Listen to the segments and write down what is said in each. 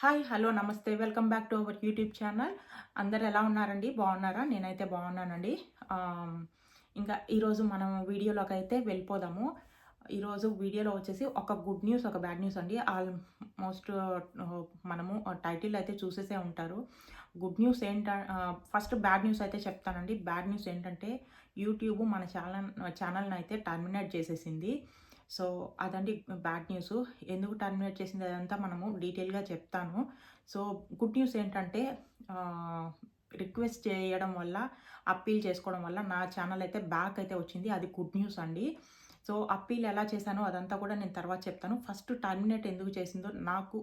Hi hello నమస్తే. Welcome back to our YouTube channel. అందరు ఎలా ఉన్నారండి? బాగున్నారా? నేనైతే బాగున్నానండి. ఇంకా ఈరోజు మనం వీడియోలోకి అయితే వెళ్ళిపోదాము. ఈరోజు వీడియోలో వచ్చేసి ఒక గుడ్ న్యూస్ ఒక బ్యాడ్ న్యూస్ అండి. ఆల్మోస్ట్ మనము టైటిల్ అయితే చూసేసే ఉంటారు. గుడ్ న్యూస్ ఏంట ఫస్ట్ బ్యాడ్ న్యూస్ అయితే చెప్తానండి. బ్యాడ్ న్యూస్ ఏంటంటే యూట్యూబ్ మన ఛానల్ ఛానల్ని అయితే టర్మినేట్ చేసేసింది. సో అదండి బ్యాడ్ న్యూస్. ఎందుకు టర్మినేట్ చేసింది అదంతా మనము డీటెయిల్గా చెప్తాను. సో గుడ్ న్యూస్ ఏంటంటే రిక్వెస్ట్ చేయడం వల్ల అప్పీల్ చేసుకోవడం వల్ల నా ఛానల్ అయితే బ్యాక్ అయితే వచ్చింది. అది గుడ్ న్యూస్ అండి. సో అప్పీల్ ఎలా చేశానో అదంతా కూడా నేను తర్వాత చెప్తాను. ఫస్ట్ టర్మినేట్ ఎందుకు చేసిందో నాకు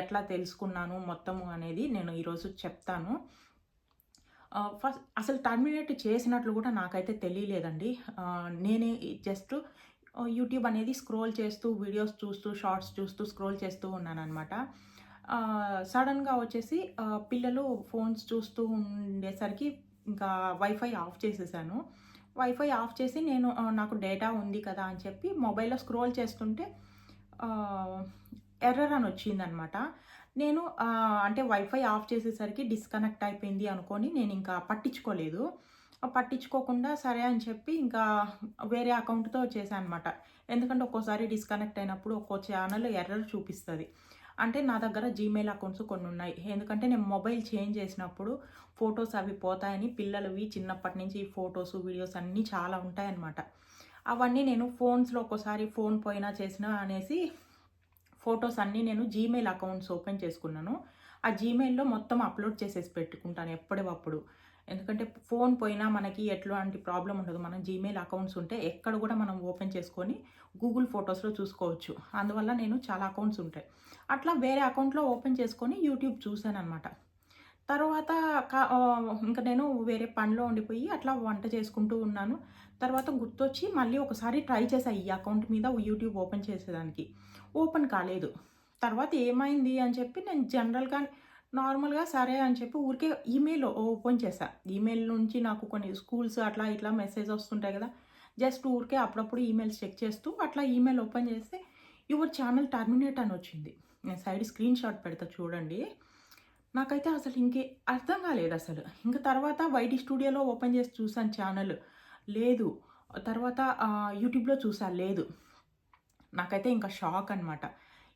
ఎట్లా తెలుసుకున్నాను మొత్తము అనేది నేను ఈరోజు చెప్తాను. ఫస్ట్ అసలు టర్మినేట్ చేసినట్లు కూడా నాకైతే తెలియలేదండి. నేనే జస్ట్ యూట్యూబ్ అనేది స్క్రోల్ చేస్తూ వీడియోస్ చూస్తూ షార్ట్స్ చూస్తూ స్క్రోల్ చేస్తూ ఉన్నానమాట సడన్గా వచ్చేసి పిల్లలు ఫోన్స్ చూస్తూ ఉండేసరికి ఇంకా వైఫై ఆఫ్ చేసేసాను. వైఫై ఆఫ్ చేసి నేను నాకు డేటా ఉంది కదా అని చెప్పి మొబైల్లో స్క్రోల్ చేస్తుంటే ఎర్రర్ అని వచ్చిందనమాట. నేను అంటే వైఫై ఆఫ్ చేసేసరికి డిస్కనెక్ట్ అయిపోయింది అనుకొని నేను ఇంకా పట్టించుకోలేదు. పట్టించుకోకుండా సరే అని చెప్పి ఇంకా వేరే అకౌంట్తో చేశాను అనమాట ఎందుకంటే ఒక్కోసారి డిస్కనెక్ట్ అయినప్పుడు ఒక్కో ఛానల్ ఎర్రర్ చూపిస్తుంది. అంటే నా దగ్గర జీమెయిల్ అకౌంట్స్ కొన్ని ఉన్నాయి. ఎందుకంటే నేను మొబైల్ చేంజ్ చేసినప్పుడు ఫొటోస్ అవి పోతాయని పిల్లలవి చిన్నప్పటి నుంచి ఫొటోస్ వీడియోస్ అన్నీ చాలా ఉంటాయన్నమాట అవన్నీ నేను ఫోన్స్లో ఒక్కోసారి ఫోన్ పోయినా చేసినా అనేసి ఫొటోస్ అన్నీ నేను జీమెయిల్ అకౌంట్స్ ఓపెన్ చేసుకున్నాను. ఆ జీమెయిల్లో మొత్తం అప్లోడ్ చేసేసి పెట్టుకుంటాను ఎప్పటికప్పుడు ఎందుకంటే ఫోన్ పోయినా మనకి ఎట్లాంటి ప్రాబ్లం ఉండదు. మనం జీమెయిల్ అకౌంట్స్ ఉంటే ఎక్కడ కూడా మనం ఓపెన్ చేసుకొని గూగుల్ ఫొటోస్లో చూసుకోవచ్చు. అందువల్ల నేను చాలా అకౌంట్స్ ఉంటాయి. అట్లా వేరే అకౌంట్లో ఓపెన్ చేసుకొని యూట్యూబ్ చూశాను అనమాట తర్వాత కా- ఇంకా నేను వేరే పనిలో ఉండిపోయి అట్లా వంట చేసుకుంటూ ఉన్నాను. తర్వాత గుర్తొచ్చి మళ్ళీ ఒకసారి ట్రై చేశాను ఈ అకౌంట్ మీద యూట్యూబ్ ఓపెన్ చేసేదానికి. ఓపెన్ కాలేదు. తర్వాత ఏమైంది అని చెప్పి నేను జనరల్గా నార్మల్గా సరే అని చెప్పి ఊరికే ఈమెయిల్ ఓపెన్ చేశా. ఈమెయిల్ నుంచి నాకు కొన్ని స్కూల్స్ అట్లా ఇట్లా మెసేజ్ వస్తుంటాయి కదా జస్ట్ ఊరికే అప్పుడప్పుడు ఈమెయిల్స్ చెక్ చేస్తూ అట్లా ఈమెయిల్ ఓపెన్ చేస్తే యువర్ ఛానల్ టర్మినేట్ అని వచ్చింది. నేను సైడ్ స్క్రీన్ షాట్ పెడతా చూడండి. నాకైతే అసలు ఇంకే అర్థం కాలేదు అసలు. ఇంకా తర్వాత వైటీ స్టూడియోలో ఓపెన్ చేసి చూసాను ఛానల్. లేదు. తర్వాత యూట్యూబ్లో చూసా. లేదు. నాకైతే ఇంకా షాక్ అనమాట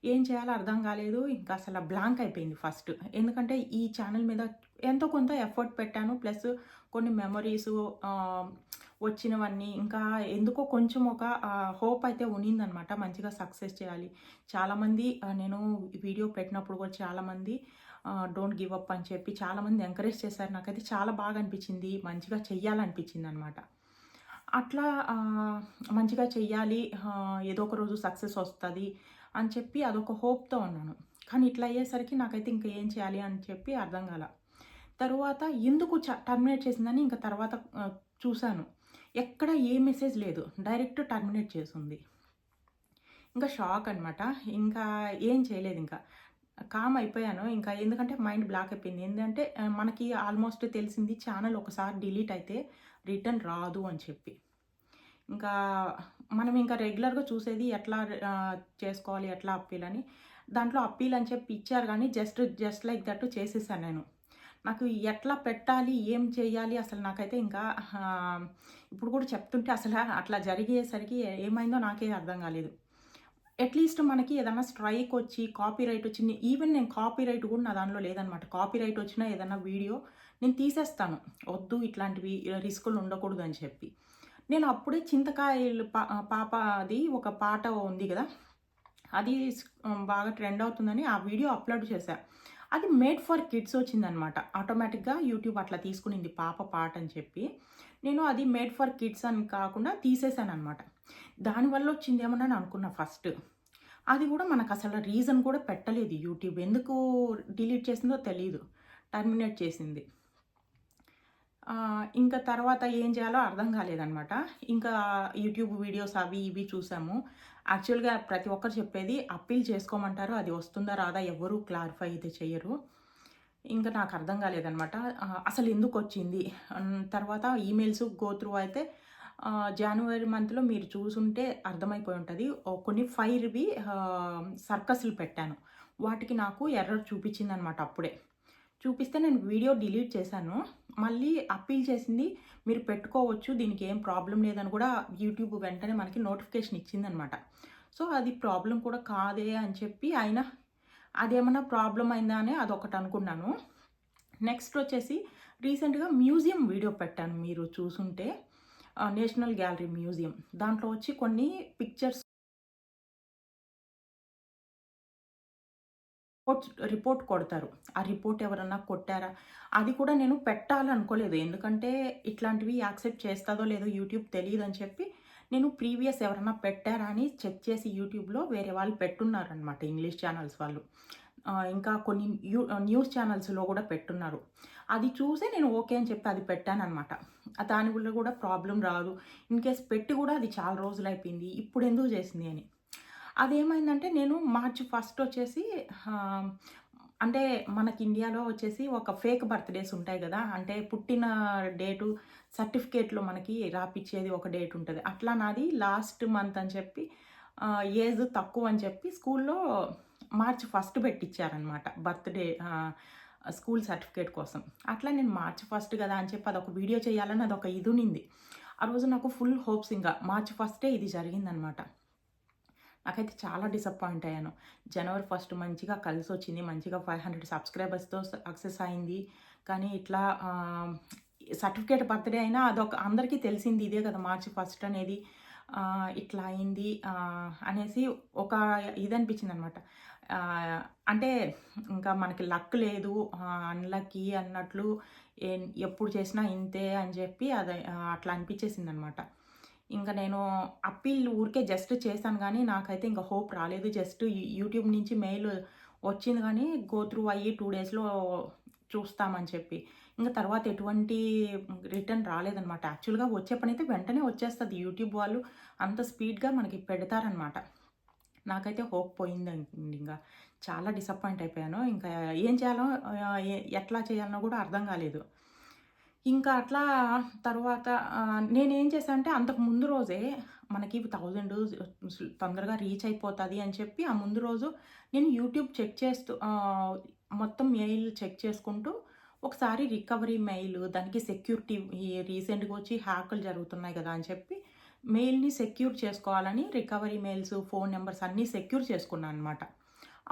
ఏం చేయాలో అర్థం కాలేదు. ఇంకా అసలు బ్లాంక్ అయిపోయింది ఫస్ట్. ఎందుకంటే ఈ ఛానల్ మీద ఎంతో కొంత ఎఫర్ట్ పెట్టాను. ప్లస్ కొన్ని మెమరీస్ వచ్చినవన్నీ. ఇంకా ఎందుకో కొంచెం ఒక హోప్ అయితే ఉన్నిందనమాట మంచిగా సక్సెస్ చేయాలి. చాలామంది నేను వీడియో పెట్టినప్పుడు కూడా చాలామంది డోంట్ గివ్ అప్ అని చెప్పి చాలామంది ఎంకరేజ్ చేశారు. నాకైతే చాలా బాగా అనిపించింది. మంచిగా చెయ్యాలనిపించింది అనమాట అట్లా మంచిగా చెయ్యాలి ఏదో ఒక రోజు సక్సెస్ వస్తుంది అని చెప్పి అదొక హోప్తో ఉన్నాను. కానీ ఇట్లా అయ్యేసరికి నాకైతే ఇంకా ఏం చేయాలి అని చెప్పి అర్థం కాల. తర్వాత ఎందుకు టర్మినేట్ చేసిందని ఇంకా తర్వాత చూశాను. ఎక్కడ ఏ మెసేజ్ లేదు. డైరెక్ట్ టర్మినేట్ చేసింది. ఇంకా షాక్ అనమాట ఇంకా ఏం చేయలేదు ఇంకా. కామ్ అయిపోయాను. ఇంకా ఎందుకంటే మైండ్ బ్లాక్ అయిపోయింది. ఏంటంటే మనకి ఆల్మోస్ట్ తెలిసింది ఛానల్ ఒకసారి డిలీట్ అయితే రిటర్న్ రాదు అని చెప్పి. ఇంకా మనం ఇంకా రెగ్యులర్గా చూసేది ఎట్లా చేసుకోవాలి ఎట్లా అప్పీల్ అని. దాంట్లో అప్పీల్ అని చెప్పి ఇచ్చారు కానీ జస్ట్ జస్ట్ లైక్ దట్ చేసేసాను నేను. నాకు ఎట్లా పెట్టాలి ఏం చేయాలి అసలు నాకైతే ఇంకా ఇప్పుడు కూడా చెప్తుంటే అసలు అట్లా జరిగేసరికి ఏమైందో నాకే అర్థం కాలేదు. అట్లీస్ట్ మనకి ఏదైనా స్ట్రైక్ వచ్చి కాపీ రైట్ వచ్చి ఈవెన్ నేను కాపీ రైట్ కూడా నా దానిలో లేదనమాట కాపీ రైట్ వచ్చినా ఏదైనా వీడియో నేను తీసేస్తాను. వద్దు ఇట్లాంటివి రిస్కులు ఉండకూడదు అని చెప్పి. నేను అప్పుడే చింతకాయలు పా పాప అది ఒక పాట ఉంది కదా అది బాగా ట్రెండ్ అవుతుందని ఆ వీడియో అప్లోడ్ చేశా. అది మేడ్ ఫర్ కిడ్స్ వచ్చిందనమాట ఆటోమేటిక్గా యూట్యూబ్ అట్లా తీసుకునింది పాప పాట అని చెప్పి. నేను అది మేడ్ ఫర్ కిడ్స్ అని కాకుండా తీసేశాను అనమాట దానివల్ల వచ్చిందేమో అని అనుకున్నా ఫస్ట్ అది కూడా మనకు అసలు రీజన్ కూడా పెట్టలేదు యూట్యూబ్ ఎందుకు డిలీట్ చేసిందో తెలియదు టర్మినేట్ చేసింది. ఇంకా తర్వాత ఏం చేయాలో అర్థం కాలేదనమాట ఇంకా యూట్యూబ్ వీడియోస్ అవి ఇవి చూసాము. యాక్చువల్గా ప్రతి ఒక్కరు చెప్పేది అప్పీల్ చేసుకోమంటారు అది వస్తుందా రాదా ఎవరు క్లారిఫై అయితే చేయరు ఇంకా నాకు అర్థం కాలేదనమాట అసలు ఎందుకు వచ్చింది? తర్వాత ఈమెయిల్స్ గో త్రూ అయితే జనవరి మంత్లో మీరు చూసుంటే అర్థమైపోయి ఉంటుంది. కొన్ని ఫైర్వి సర్కస్లు పెట్టాను. వాటికి నాకు ఎర్రర్ చూపించిందనమాట అప్పుడే. చూపిస్తే నేను వీడియో డిలీట్ చేశాను. మళ్ళీ అప్పీల్ చేసింది మీరు పెట్టుకోవచ్చు దీనికి ఏం ప్రాబ్లం లేదని కూడా యూట్యూబ్ వెంటనే మనకి నోటిఫికేషన్ ఇచ్చిందనమాట. సో అది ప్రాబ్లం కూడా కాదే అని చెప్పి ఆయన అదేమన్నా ప్రాబ్లం అయిందా అని అదొకటి అనుకున్నాను. నెక్స్ట్ వచ్చేసి రీసెంట్గా మ్యూజియం వీడియో పెట్టాను మీరు చూసుంటే. National gallery museum. దాంట్లో వచ్చి కొన్ని పిక్చర్స్ రిపోర్ట్ కొడతారు. ఆ రిపోర్ట్ ఎవరన్నా కొట్టారా? అది కూడా నేను పెట్టాలనుకోలేదు. ఎందుకంటే ఇట్లాంటివి యాక్సెప్ట్ చేస్తుందో లేదో యూట్యూబ్ తెలియదు అని చెప్పి నేను ప్రీవియస్ ఎవరన్నా పెట్టారా అని చెక్ చేసి యూట్యూబ్లో వేరే వాళ్ళు పెట్టున్నారనమాట ఇంగ్లీష్ ఛానల్స్ వాళ్ళు. ఇంకా కొన్ని న్యూస్ ఛానల్స్లో కూడా పెట్టున్నారు. అది చూసే నేను ఓకే అని చెప్పి అది పెట్టానమాట దాని వల్ల కూడా ప్రాబ్లం రాదు. ఇన్ కేస్ పెట్టి కూడా అది చాలా రోజులు అయిపోయింది. ఇప్పుడు ఎందుకు చేసింది అని. అదేమైందంటే నేను మార్చి ఫస్ట్ వచ్చేసి అంటే మనకి ఇండియాలో వచ్చేసి ఒక ఫేక్ బర్త్డేస్ ఉంటాయి కదా. అంటే పుట్టిన డేటు సర్టిఫికేట్లో మనకి రాపిచ్చేది ఒక డేట్ ఉంటుంది. అట్లా నాది లాస్ట్ మంత్ అని చెప్పి ఏజ్ తక్కువ అని చెప్పి స్కూల్లో మార్చ్ ఫస్ట్ పెట్టించారనమాట బర్త్డే స్కూల్ సర్టిఫికేట్ కోసం. అట్లా నేను మార్చ్ ఫస్ట్ కదా అని చెప్పి అదొక వీడియో చేయాలని అదొక ఇది ఉన్నింది. ఆ రోజు నాకు ఫుల్ హోప్స్ ఇంకా. మార్చ్ ఫస్టే ఇది జరిగిందనమాట. నాకైతే చాలా డిసప్పాయింట్ అయ్యాను. జనవరి ఫస్ట్ మంచిగా కలిసి వచ్చింది. మంచిగా ఫైవ్ హండ్రెడ్ సబ్స్క్రైబర్స్తో సక్సెస్ అయింది. కానీ ఇట్లా సర్టిఫికేట్ బర్త్డే అయినా అదొక అందరికీ తెలిసింది ఇదే కదా మార్చి ఫస్ట్ అనేది. ఇట్లా అయింది అనేసి ఒక ఇది అనిపించింది అనమాట అంటే ఇంకా మనకి లక్ లేదు అన్లక్కీ అన్నట్లు ఎప్పుడు చేసినా ఇంతే అని చెప్పి అది అట్లా అనిపించేసింది అనమాట ఇంకా నేను అప్పీల్ ఊరికే జస్ట్ చేశాను కానీ నాకైతే ఇంకా హోప్ రాలేదు. జస్ట్ యూట్యూబ్ నుంచి మెయిల్ వచ్చింది కానీ గో త్రూ అయ్యి టూ డేస్లో చూస్తామని చెప్పి. ఇంకా తర్వాత ఎటువంటి రిటర్న్ రాలేదనమాట. యాక్చువల్గా వచ్చే పని అయితే వెంటనే వచ్చేస్తుంది. యూట్యూబ్ వాళ్ళు అంత స్పీడ్గా మనకి పెడతారనమాట. నాకైతే హోప్ పోయింది ఇంకా చాలా డిసప్పాయింట్ అయిపోయాను. ఇంకా ఏం చేయాలో ఎట్లా చేయాలనో కూడా అర్థం కాలేదు. ఇంకా అట్లా తర్వాత నేనేం చేశాను అంటే అంతకు ముందు రోజే మనకి థౌజండ్ తొందరగా రీచ్ అయిపోతుంది అని చెప్పి ఆ ముందు రోజు నేను యూట్యూబ్ చెక్ చేస్తూ మొత్తం మెయిల్ చెక్ చేసుకుంటూ ఒకసారి రికవరీ మెయిల్ దానికి సెక్యూరిటీ రీసెంట్గా వచ్చి హ్యాకులు జరుగుతున్నాయి కదా అని చెప్పి మెయిల్ని సెక్యూర్ చేసుకోవాలని రికవరీ మెయిల్స్ ఫోన్ నెంబర్స్ అన్నీ సెక్యూర్ చేసుకున్నాను అనమాట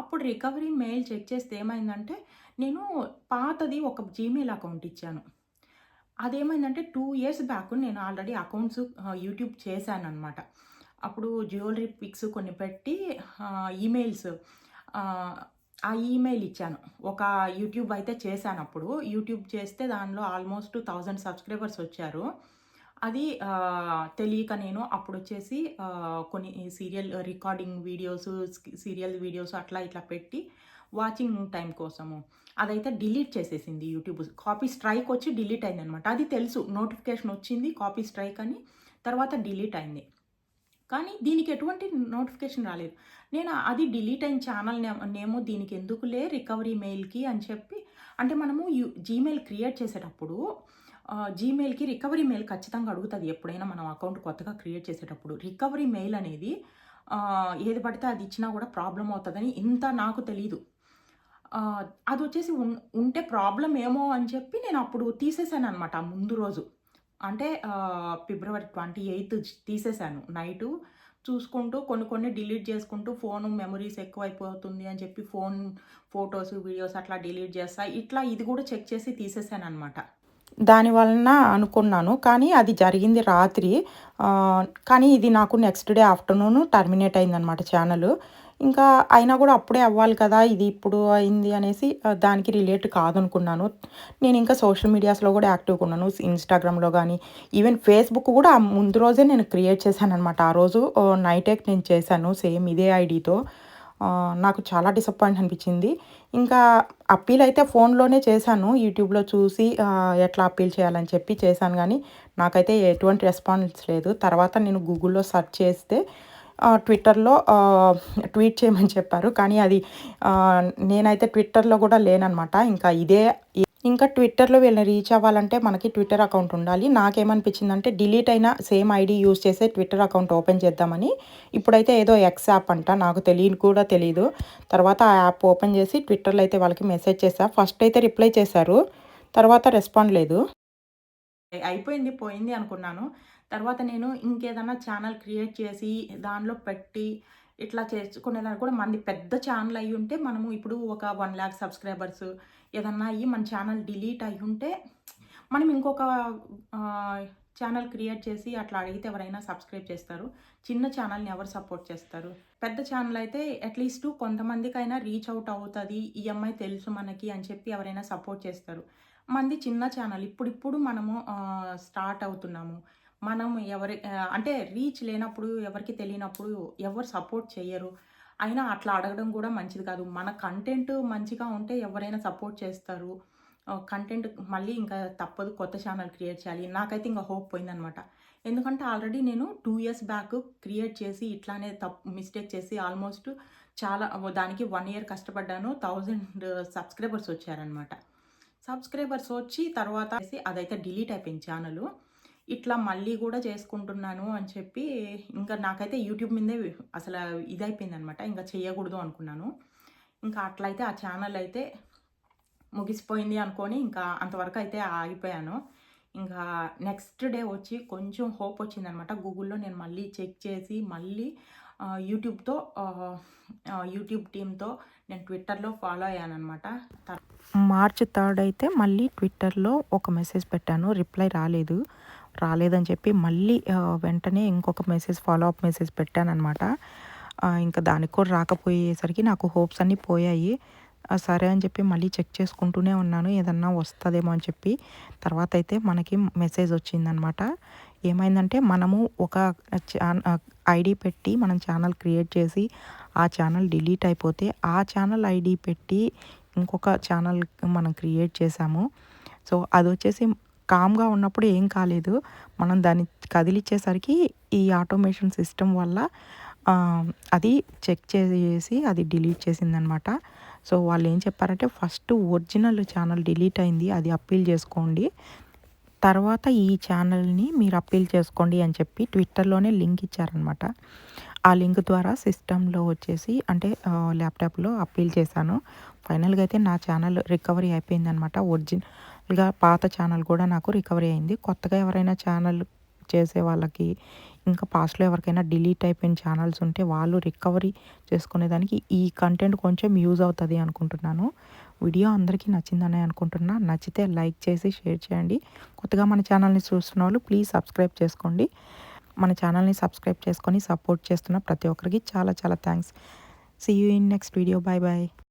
అప్పుడు రికవరీ మెయిల్ చెక్ చేస్తే ఏమైందంటే నేను పాతది ఒక జీమెయిల్ అకౌంట్ ఇచ్చాను. అదేమైందంటే టూ ఇయర్స్ బ్యాక్ నేను ఆల్రెడీ అకౌంట్స్ యూట్యూబ్ చేశాను అనమాట అప్పుడు జ్యువెలరీ పిక్స్ కొన్ని పెట్టి ఈమెయిల్స్ ఆ ఈమెయిల్ ఇచ్చాను. ఒక యూట్యూబ్ అయితే చేశాను అప్పుడు. యూట్యూబ్ చేస్తే దానిలో ఆల్మోస్ట్ థౌజండ్ సబ్స్క్రైబర్స్ వచ్చారు. అది తెలియక నేను అప్పుడు వచ్చేసి కొన్ని serial recording videos serial videos అట్లా ఇట్లా పెట్టి వాచింగ్ టైం కోసము. అదైతే డిలీట్ చేసేసింది యూట్యూబ్. కాపీ స్ట్రైక్ వచ్చి డిలీట్ అయింది అనమాట అది తెలుసు. నోటిఫికేషన్ వచ్చింది కాపీ స్ట్రైక్ అని. తర్వాత డిలీట్ అయింది. కానీ దీనికి ఎటువంటి నోటిఫికేషన్ రాలేదు. నేను అది డిలీట్ అయిన ఛానల్ నేమో దీనికి ఎందుకులే రికవరీ మెయిల్కి అని చెప్పి అంటే మనము యూ జీమెయిల్ క్రియేట్ చేసేటప్పుడు జీమెయిల్కి రికవరీ మెయిల్ ఖచ్చితంగా అడుగుతుంది ఎప్పుడైనా మనం అకౌంట్ కొత్తగా క్రియేట్ చేసేటప్పుడు. రికవరీ మెయిల్ అనేది ఏది పడితే అది ఇచ్చినా కూడా ప్రాబ్లం అవుతుందని ఇంత నాకు తెలీదు. అది వచ్చేసి ఉంటే ప్రాబ్లం ఏమో అని చెప్పి నేను అప్పుడు తీసేసాను అనమాట ముందు రోజు. అంటే ఫిబ్రవరి ట్వంటీ ఎయిత్ తీసేసాను. నైటు చూసుకుంటూ కొన్ని కొన్ని డిలీట్ చేసుకుంటూ ఫోన్ మెమరీస్ ఎక్కువైపోతుంది అని చెప్పి ఫోన్ ఫొటోస్ వీడియోస్ అట్లా డిలీట్ చేస్తా ఇట్లా ఇది కూడా చెక్ చేసి తీసేసాను అనమాట దాని వలన అనుకున్నాను. కానీ అది జరిగింది రాత్రి. కానీ ఇది నాకు నెక్స్ట్ డే ఆఫ్టర్నూన్ టర్మినేట్ అయిందనమాట ఛానల్. ఇంకా అయినా కూడా అప్పుడే అవ్వాలి కదా ఇది ఇప్పుడు అయింది అనేసి దానికి రిలేట్ కాదనుకున్నాను. నేను ఇంకా సోషల్ మీడియాస్లో కూడా యాక్టివ్గా ఉన్నాను ఇన్స్టాగ్రామ్లో కానీ. ఈవెన్ ఫేస్బుక్ కూడా ముందు రోజే నేను క్రియేట్ చేశాను అనమాట ఆ రోజు నైటే నేను చేశాను సేమ్ ఇదే ఐడితో. నాకు చాలా డిసప్పాయింట్ అనిపించింది. ఇంకా అప్పీల్ అయితే ఫోన్లోనే చేశాను. యూట్యూబ్లో చూసి ఎట్లా అప్పీల్ చేయాలని చెప్పి చేశాను కానీ నాకైతే ఎటువంటి రెస్పాన్స్ లేదు. తర్వాత నేను గూగుల్లో సెర్చ్ చేస్తే ట్విట్టర్లో ట్వీట్ చేయమని చెప్పారు. కానీ అది నేనైతే ట్విట్టర్లో కూడా లేననమాట ఇంకా ఇదే ఇంకా ట్విట్టర్లో వీళ్ళని రీచ్ అవ్వాలంటే మనకి ట్విట్టర్ అకౌంట్ ఉండాలి. నాకేమనిపించిందంటే డిలీట్ అయిన సేమ్ ఐడి యూస్ చేసే ట్విట్టర్ అకౌంట్ ఓపెన్ చేద్దామని. ఇప్పుడైతే ఏదో ఎక్స్ యాప్ అంట నాకు తెలియని కూడా తెలియదు తర్వాత ఆ యాప్ ఓపెన్ చేసి ట్విట్టర్లో అయితే వాళ్ళకి మెసేజ్ చేశా. ఫస్ట్ అయితే రిప్లై చేశారు. తర్వాత రెస్పాండ్ లేదు. అయిపోయింది పోయింది అనుకున్నాను. తర్వాత నేను ఇంకేదైనా ఛానల్ క్రియేట్ చేసి దానిలో పెట్టి ఇట్లా చేసుకునేదాన్ని కూడా మంది పెద్ద ఛానల్ అయి ఉంటే మనము ఇప్పుడు ఒక వన్ ల్యాక్ సబ్స్క్రైబర్స్ ఏదన్నా అయ్యి మన ఛానల్ డిలీట్ అయి ఉంటే మనం ఇంకొక ఛానల్ క్రియేట్ చేసి అట్లా అడిగితే ఎవరైనా సబ్స్క్రైబ్ చేస్తారు. చిన్న ఛానల్ని ఎవరు సపోర్ట్ చేస్తారు? పెద్ద ఛానల్ అయితే అట్లీస్ట్ కొంతమందికైనా రీచ్ అవుట్ అవుతుంది ఈ అమ్మాయి తెలుసు మనకి అని చెప్పి ఎవరైనా సపోర్ట్ చేస్తారు. మంది చిన్న ఛానల్ ఇప్పుడిప్పుడు మనము స్టార్ట్ అవుతున్నాము. మనం ఎవరి అంటే రీచ్ లేనప్పుడు ఎవరికి తెలియనప్పుడు ఎవరు సపోర్ట్ చేయరు అయినా అట్లా అడగడం కూడా మంచిది కాదు. మన కంటెంట్ మంచిగా ఉంటే ఎవరైనా సపోర్ట్ చేస్తారు. కంటెంట్ మళ్ళీ ఇంకా తప్పదు. కొత్త ఛానల్ క్రియేట్ చేయాలి. నాకైతే ఇంకా హోప్ పోయిందనమాట ఎందుకంటే ఆల్రెడీ నేను టూ ఇయర్స్ బ్యాక్ క్రియేట్ చేసి ఇట్లానే తప్పు మిస్టేక్ చేసి ఆల్మోస్ట్ చాలా దానికి వన్ ఇయర్ కష్టపడ్డాను. థౌజండ్ సబ్స్క్రైబర్స్ వచ్చారనమాట సబ్స్క్రైబర్స్ వచ్చి తర్వాత అదైతే డిలీట్ అయిపోయింది ఛానల్ ఇట్లా మళ్ళీ కూడా చేసుకుంటున్నాను అని చెప్పి ఇంకా నాకైతే యూట్యూబ్ మీదే అసలు ఇదైపోయింది అనమాట ఇంకా చేయకూడదు అనుకున్నాను. ఇంకా అట్లయితే ఆ ఛానల్ అయితే ముగిసిపోయింది అనుకొని ఇంకా అంతవరకు అయితే ఆగిపోయాను. ఇంకా నెక్స్ట్ డే వచ్చి కొంచెం హోప్ వచ్చిందనమాట. గూగుల్లో నేను మళ్ళీ చెక్ చేసి మళ్ళీ యూట్యూబ్తో యూట్యూబ్ టీంతో నేను ట్విట్టర్లో ఫాలో అయ్యాను అనమాట మార్చ్ థర్డ్ అయితే మళ్ళీ ట్విట్టర్లో ఒక మెసేజ్ పెట్టాను. రిప్లై రాలేదు. రాలేదని చెప్పి మళ్ళీ వెంటనే ఇంకొక మెసేజ్ ఫాలో అప్ మెసేజ్ పెట్టానమాట ఇంకా దానికి కూడా రాకపోయేసరికి నాకు హోప్స్ అన్నీ పోయాయి. సరే అని చెప్పి మళ్ళీ చెక్ చేసుకుంటూనే ఉన్నాను. ఏదన్నా వస్తుందేమో అని చెప్పి. తర్వాత అయితే మనకి మెసేజ్ వచ్చిందనమాట ఏమైందంటే మనము ఒక ఐడి పెట్టి మనం ఛానల్ క్రియేట్ చేసి ఆ ఛానల్ డిలీట్ అయిపోతే ఆ ఛానల్ ఐడి పెట్టి ఇంకొక ఛానల్ మనం క్రియేట్ చేసాము. సో అది వచ్చేసి కామ్గా ఉన్నప్పుడు ఏం కాలేదు. మనం దాన్ని కదిలిచ్చేసరికి ఈ ఆటోమేషన్ సిస్టమ్ వల్ల అది చెక్ చేసి అది డిలీట్ చేసిందనమాట. సో వాళ్ళు ఏం చెప్పారంటే ఫస్ట్ ఒరిజినల్ ఛానల్ డిలీట్ అయింది అది అప్పీల్ చేసుకోండి. తర్వాత ఈ ఛానల్ని మీరు అప్పీల్ చేసుకోండి అని చెప్పి ట్విట్టర్లోనే లింక్ ఇచ్చారనమాట. ఆ లింక్ ద్వారా సిస్టంలో వచ్చేసి అంటే ల్యాప్టాప్లో అప్పీల్ చేశాను. ఫైనల్గా అయితే నా ఛానల్ రికవరీ అయిపోయిందనమాట. ఒరిజినల్ ఇక పాత ఛానల్ కూడా నాకు రికవరీ అయింది. కొత్తగా ఎవరైనా ఛానల్ చేసే వాళ్ళకి ఇంకా పాస్ట్లో ఎవరికైనా డిలీట్ అయిపోయిన ఛానల్స్ ఉంటే వాళ్ళు రికవరీ చేసుకునేదానికి ఈ కంటెంట్ కొంచెం యూజ్ అవుతుంది అనుకుంటున్నాను. వీడియో అందరికీ నచ్చిందని అనుకుంటున్నా. నచ్చితే లైక్ చేసి షేర్ చేయండి. కొత్తగా మన ఛానల్ని చూస్తున్న వాళ్ళు ప్లీజ్ సబ్స్క్రైబ్ చేసుకోండి. మన ఛానల్ని సబ్స్క్రైబ్ చేసుకొని సపోర్ట్ చేస్తున్న ప్రతి ఒక్కరికి చాలా చాలా thanks see you in next video bye bye